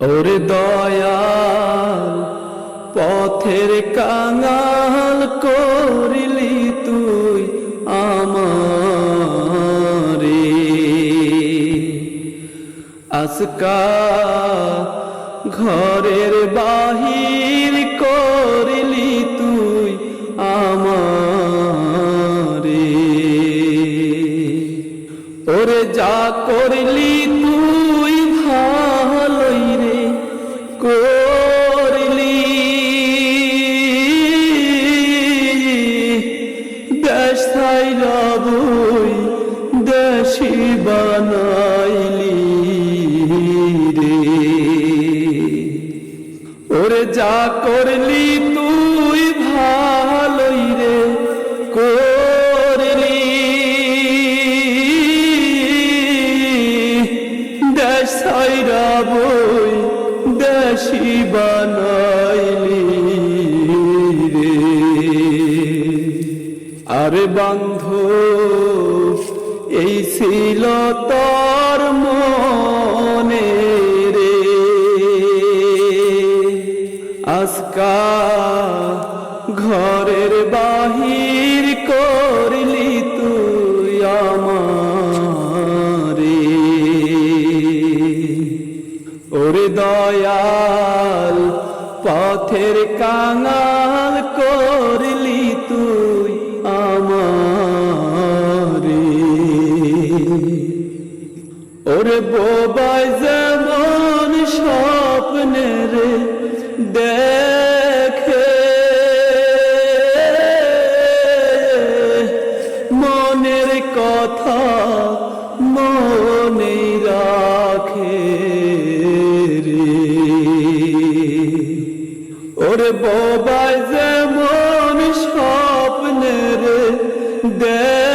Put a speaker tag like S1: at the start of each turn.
S1: ওরে দয়াল পথের কাঙাল করলি তুই আমারে। আজকা ঘরের বাহির করলি তুই আমারে। ওরে যা করলি তুই দেশ থাই রবই দেশি বানাইলি রে। ওরে যা করলি তুই ভালোই রে, করলি। দেশ সাইরা বই দেশি বানাইলি রে। আরে বান্ধ এই ছিল তোর মনে রে। আজকা ঘরের বাহির করলি তুই আমারে। ওরে দয়াল, পথের কাঙাল বোবাই যেমন স্বপ্নের দেখে। মনের কথা মনে রাখে রে। ওরে বোবাই যেমন স্বপ্নের দেখ